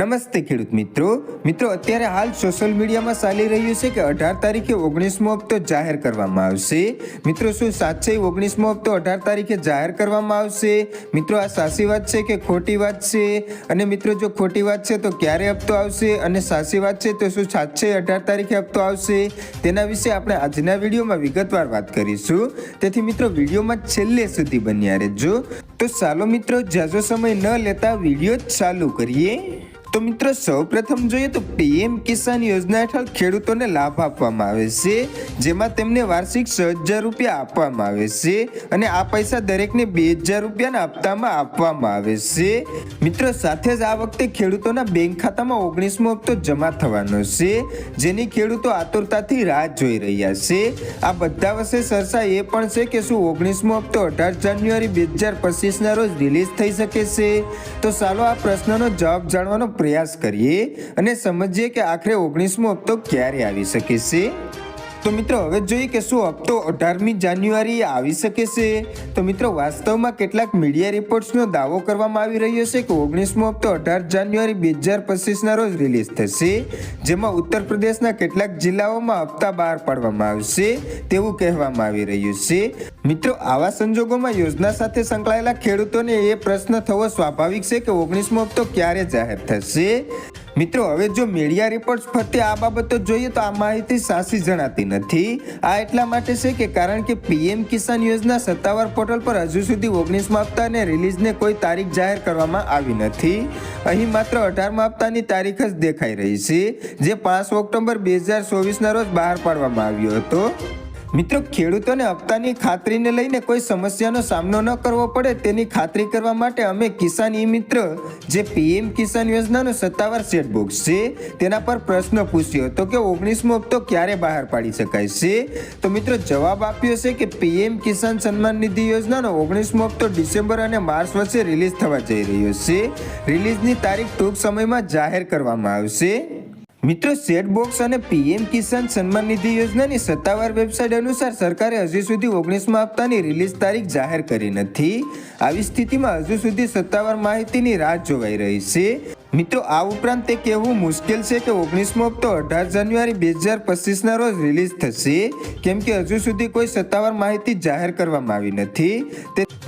નમસ્તે ખેડૂત મિત્રો. મિત્રો, અત્યારે હાલ સોશિયલ મીડિયામાં ચાલી રહ્યું છે કે અઢાર તારીખે ઓગણીસમો હપ્તો જાહેર કરવામાં આવશે. મિત્રો, શું સાચે ઓગણીસમો હપ્તો અઢાર તારીખે જાહેર કરવામાં આવશે? મિત્રો, આ સાચી વાત છે કે ખોટી વાત છે? અને મિત્રો, જો ખોટી વાત છે તો ક્યારે હપ્તો આવશે? અને સાચી વાત છે તો શું સાચે અઢાર તારીખે હપ્તો આવશે? તેના વિશે આપણે આજના વિડીયોમાં વિગતવાર વાત કરીશું. તેથી મિત્રો, વિડીયોમાં છેલ્લે સુધી બન્યા રહેજો. તો ચાલો મિત્રો જાજો સમય ન લેતા વીડિયો ચાલુ કરીએ. તો મિત્રો, સૌપ્રથમ જોઈએ તો પીએમ કિસાન યોજના હેઠળ ખેડૂતોને લાભ આપવામાં આવે છે, જેમાં તેમને વાર્ષિક છ હજાર રૂપિયા આપવામાં આવે છે અને આ પૈસા દરેકને બે હજાર રૂપિયાના હપ્તામાં આપવામાં આવે છે. મિત્રો, સાથે જ આ વખતે ખેડૂતોના બેંક ખાતામાં ઓગણીસમો હપ્તો જમા થવાનો છે, જેની ખેડૂતો આતુરતાથી રાહ જોઈ રહ્યા છે. આ બધા વર્ષે સરસા એ પણ છે કે શું ઓગણીસમો હપ્તો અઢાર જાન્યુઆરી બે હજાર પચીસના રોજ રિલીઝ થઈ શકે છે? તો ચાલો આ પ્રશ્નનો જવાબ જાણવાનો પ્રયાસ કરીએ અને સમજીએ કે આખરે ઓગણીસમો હપ્તો ક્યારે આવી શકે છે? તો મિત્રો, હવે જોઈએ કે શું હપ્તો અઢારમી જાન્યુઆરી આવી શકે છે. તો મિત્રો, વાસ્તવમાં કેટલાક મીડિયા રિપોર્ટ્સનો દાવો કરવામાં આવી રહ્યો છે કે ઓગણીસમો હપ્તો અઢાર જાન્યુઆરી બે હજાર પચીસના રોજ રિલીઝ થશે, જેમાં ઉત્તર પ્રદેશના કેટલાક જિલ્લાઓમાં હપ્તા બહાર પાડવામાં આવશે તેવું કહેવામાં આવી રહ્યું છે. મિત્રો, આવા સંજોગોમાં યોજના સાથે સંકળાયેલા ખેડૂતોને એ પ્રશ્ન થવો સ્વાભાવિક છે કે ઓગણીસમો હપ્તો ક્યારે જાહેર થશે? મિત્રો, હવે જો મીડિયા રિપોર્ટ્સ ફરતે આ બાબતો જોઈએ તો આ માહિતી સાચી જણાતી નથી. આ એટલા માટે છે કે કારણ કે પીએમ કિસાન યોજના સત્તાવાર પોર્ટલ પર હજુ સુધી ઓગણીસમા હપ્તાને રિલીઝને કોઈ તારીખ જાહેર કરવામાં આવી નથી. અહીં માત્ર અઢારમા હપ્તાની તારીખ જ દેખાઈ રહી છે, જે પાંચ ઓક્ટોબર બે હજાર ચોવીસના રોજ બહાર પાડવામાં આવ્યો હતો. મિત્રો, ખેડૂતોને હપ્તાની ખાતરીને લઈને કોઈ સમસ્યાનો સામનો ન કરવો પડે તેની ખાતરી કરવા માટે અમે કિસાન ઈ મિત્ર, જે પીએમ કિસાન યોજનાનો સત્તાવાર સેટબુક છે, તેના પર પ્રશ્ન પૂછ્યો. હતો કે ઓગણીસમો હપ્તો ક્યારે બહાર પાડી શકાય છે? તો મિત્રો, જવાબ આપ્યો છે કે પીએમ કિસાન સન્માન નિધિ યોજનાનો ઓગણીસમો હપ્તો ડિસેમ્બર અને માર્ચ વચ્ચે રિલીઝ થવા જઈ રહ્યો છે. રિલીઝની તારીખ ટૂંક સમયમાં જાહેર કરવામાં આવશે. મિત્રો સેટ બોક્સ અને પીએમ કિસાન સન્માન નિધિ યોજનાની સત્તાવાર વેબસાઇટ અનુસાર સરકારે હજી સુધી ઓગણીસમાં હપ્તાની રિલીઝ તારીખ જાહેર કરી નથી. આવી સ્થિતિમાં હજુ સુધી સત્તાવાર માહિતીની રાહ જોવાઈ રહી છે. મિત્રો, આ ઉપરાંત તે કહેવું મુશ્કેલ છે કે ઓગણીસમો હપ્તો અઢાર જાન્યુઆરી બે હજાર પચીસના રોજ રિલીઝ થશે. કેમ કે હજુ સુધી કોઈ સત્તાવાર માહિતી જાહેર કરવામાં આવી નથી.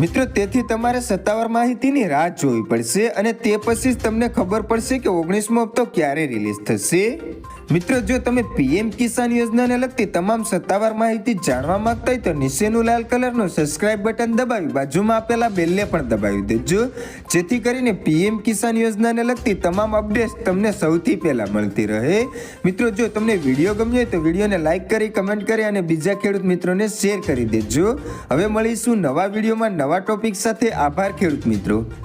મિત્રો, તેથી તમારે સત્તાવાર માહિતીની રાહ જોવી પડશે અને તે પછી જ તમને ખબર પડશે કે ઓગણીસમો હપ્તો ક્યારે રિલીઝ થશે. મિત્રો, જો તમે પીએમ કિસાન યોજનાને લગતી તમામ સત્તાવાર માહિતી જાણવા માંગતા હોય તો નીચેનું લાલ કલરનું સબસ્ક્રાઇબ બટન દબાવી બાજુમાં આપેલા બેલને પણ દબાવી દેજો. જેથી કરીને પીએમ કિસાન યોજનાને લગતી તમામ અપડેટ્સ તમને સૌથી પહેલાં મળતી રહે. મિત્રો, જો તમને વીડિયો ગમ્યો હોય તો વિડીયોને લાઇક કરી કમેન્ટ કરી અને બીજા ખેડૂત મિત્રોને શેર કરી દેજો. હવે મળીશું નવા વિડીયોમાં નવા ટોપિક સાથે. આભાર ખેડૂત મિત્રો.